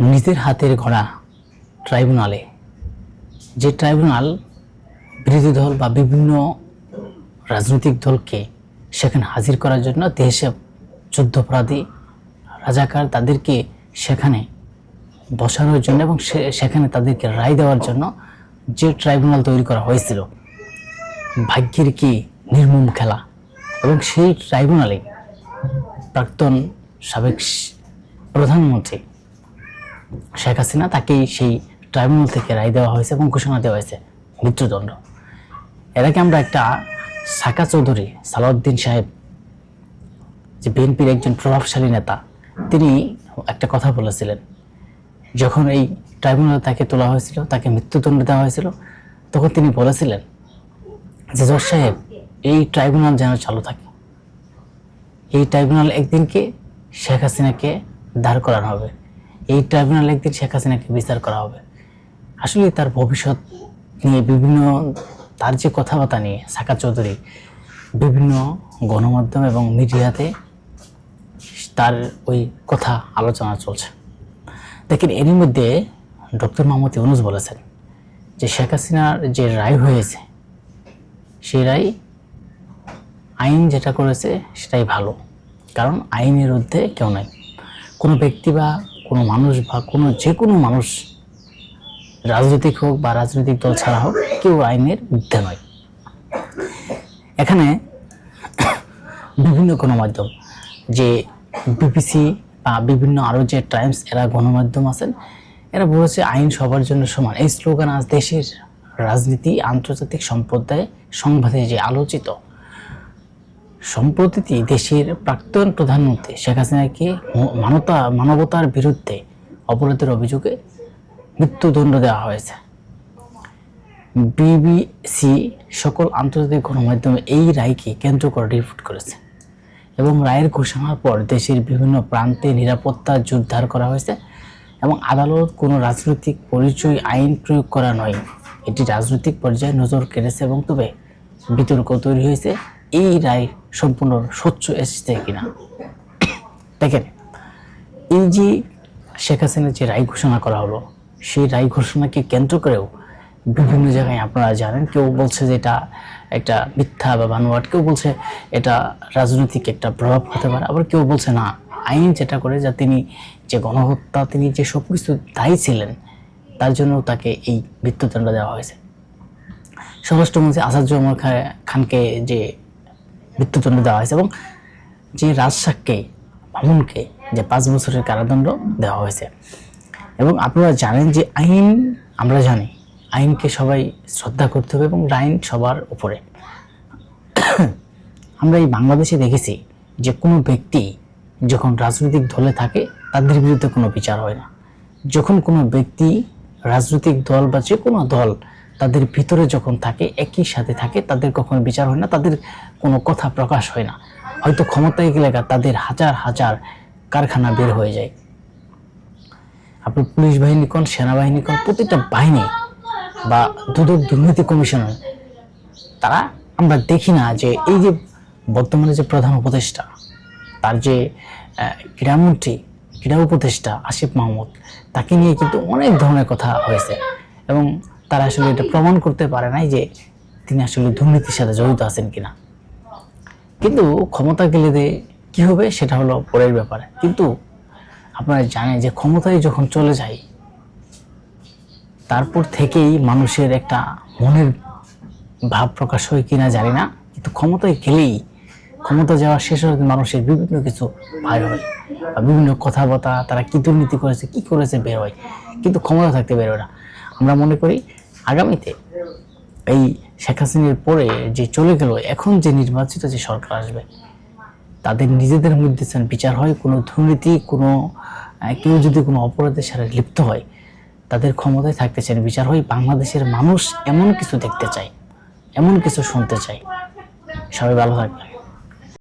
নিজের হাতের গড়া ট্রাইব্যুনালে। যে ট্রাইব্যুনাল বিরোধী দল বা বিভিন্ন রাজনৈতিক দলকে সেখানে হাজির করার জন্য দেশে যুদ্ধপরাধী রাজাকার তাদেরকে সেখানে বসানোর জন্য এবং সেখানে তাদেরকে রায় দেওয়ার জন্য যে ট্রাইব্যুনাল তৈরি করা হয়েছিল, ভাগ্যের কি নির্মম খেলা। এবং সেই ট্রাইব্যুনালে প্রাক্তন সাবেক প্রধানমন্ত্রী শেখ হাসিনা তাকেই সেই ট্রাইব্যুনাল থেকে রায় দেওয়া হয়েছে এবং ঘোষণা দেওয়া হয়েছে মৃত্যুদণ্ড। এর আগে আমরা একটা সাকা চৌধুরী সালাউদ্দিন সাহেব, যে বিএনপির একজন প্রভাবশালী নেতা, তিনি একটা কথা বলেছিলেন। যখন এই ট্রাইব্যুনালে তাকে তোলা হয়েছিল, তাকে মৃত্যুদণ্ড দেওয়া হয়েছিল, তখন তিনি বলেছিলেন যে, জজ সাহেব, এই ট্রাইব্যুনাল যেন চালু থাকে। এই ট্রাইব্যুনাল একদিনকে শেখ হাসিনাকে দাঁড় করানো হবে। এই ট্রাইব্যুনাল একদিন শেখ হাসিনাকে বিচার করা হবে। আসলে তার ভবিষ্যৎ নিয়ে বিভিন্ন, তার যে কথাবার্তা নিয়ে সাকা চৌধুরী বিভিন্ন গণমাধ্যম এবং মিডিয়াতে তার ওই কথা আলোচনা চলছে। দেখেন, এরই মধ্যে ডক্টর মোহাম্মদ ইউনুস বলেছেন যে শেখ হাসিনার যে রায় হয়েছে, সেই রায় আইন যেটা করেছে সেটাই ভালো। কারণ আইনের ঊর্ধ্বে কেউ নাই। কোনো ব্যক্তি বা কোনো মানুষ বা কোনো যে কোনো মানুষ রাজনৈতিক হোক বা রাজনৈতিক দল ছাড়া হোক, কেউ আইনের ঊর্ধ্বে নয়। এখানে বিভিন্ন গণমাধ্যম, যে বিবিসি বা বিভিন্ন আরও যে টাইমস এরা গণমাধ্যম আছেন, এরা বলেছে আইন সবার জন্য সমান। এই স্লোগান আজ দেশের রাজনীতি, আন্তর্জাতিক সম্প্রদায় সংবাদে যে আলোচিত সম্প্রতি দেশের প্রাক্তন প্রধানমন্ত্রী শেখ হাসিনাকে মানবতা, মানবতার বিরুদ্ধে অপরাধের অভিযোগে মৃত্যুদণ্ড দেওয়া হয়েছে। বিবিসি সকল আন্তর্জাতিক গণমাধ্যমে এই রায়কে কেন্দ্র করে রিপোর্ট করেছে এবং রায়ের ঘোষণার পর দেশের বিভিন্ন প্রান্তে নিরাপত্তা জোরদার করা হয়েছে এবং আদালত কোনো রাজনৈতিক পরিচয়, আইন প্রয়োগ করা নয়। এটি রাজনৈতিক পর্যায়ে নজর কেড়েছে এবং তবে বিতর্ক তৈরি হয়েছে। এই রায় সম্পূর্ণ স্বচ্ছ এসেছে কিনা? দেখেন, এই যে শেখ হাসিনার যে রায় ঘোষণা করা হলো, সেই রায় ঘোষণাকে কেন্দ্র করেও বিভিন্ন জায়গায় আপনারা জানেন, কেউ বলছে যে এটা একটা মিথ্যা বা বানোয়াট, কেউ বলছে এটা রাজনৈতিক একটা প্রভাব হতে পারে, আবার কেউ বলছে না, আইন যেটা করে যা তিনি যে গণহত্যা, তিনি যে সব কিছু দায়ী ছিলেন, তার জন্য তাকে এই মৃত্যুদণ্ড দেওয়া হয়েছে। স্বরাষ্ট্রমন্ত্রী আসাদুজ্জামান খানকে যে মৃত্যুদণ্ড দেওয়া হয়েছে এবং যে রাজশাককে মামুনকে যে পাঁচ বছরের কারাদণ্ড দেওয়া হয়েছে। এবং আপনারা জানেন যে আইন, আমরা জানি, আইনকে সবাই শ্রদ্ধা করতে হবে এবং আইন সবার উপরে। আমরা এই বাংলাদেশে দেখেছি যে কোনো ব্যক্তি যখন রাজনৈতিক দলে থাকে, তাদের বিরুদ্ধে কোনো বিচার হয় না। যখন কোনো ব্যক্তি রাজনৈতিক দল বা যে কোনো দল তাদের ভিতরে যখন থাকে, একই সাথে থাকে, তাদের কখনো বিচার হয় না, তাদের কোনো কথা প্রকাশ হয় না। হয়তো ক্ষমতায় গেলে তাদের হাজার হাজার কারখানা বের হয়ে যায়। আপনার পুলিশ বাহিনী কোন, সেনাবাহিনী কোন, প্রতিটা বাহিনী বা দুদক দুর্নীতি কমিশনার, তারা আমরা দেখি না যে এই যে বর্তমানে যে প্রধান উপদেষ্টা, তার যে ক্রীড়ামন্ত্রী ক্রীড়া উপদেষ্টা আসিফ মাহমুদ, তাকে নিয়ে কিন্তু অনেক ধরনের কথা হয়েছে। এবং তারা আসলে এটা প্রমাণ করতে পারে নাই যে তিনি আসলে দুর্নীতির সাথে জড়িত আছেন কিনা। কিন্তু ক্ষমতা গেলে কী হবে সেটা হলো পরের ব্যাপার। কিন্তু আপনারা জানেন যে ক্ষমতায় যখন চলে যায় তারপর থেকেই মানুষের একটা মনের ভাব প্রকাশ হয় কিনা জানি না। কিন্তু ক্ষমতায় গেলেই ক্ষমতা যাওয়া শেষ হয়ে মানুষের বিভিন্ন কিছু ভাই হয় বা বিভিন্ন কথাবার্তা, তারা কী দুর্নীতি করেছে, কী করেছে বের হয়। কিন্তু ক্ষমতা থাকতে বের হয় না। আমরা মনে করি আগামীতে এই শেখ হাসিনার পরে যে চলে গেল, এখন যে নির্বাচিত যে সরকার আসবে, তাদের নিজেদের মধ্যে যেন বিচার হয়, কোনো দুর্নীতি, কোনো কেউ যদি কোনো অপরাধের সাথে লিপ্ত হয়, তাদের ক্ষমতায় থাকতে চান বিচার হয়, বাংলাদেশের মানুষ এমন কিছু দেখতে চায়, এমন কিছু শুনতে চায়। সবাই ভালো থাকবেন।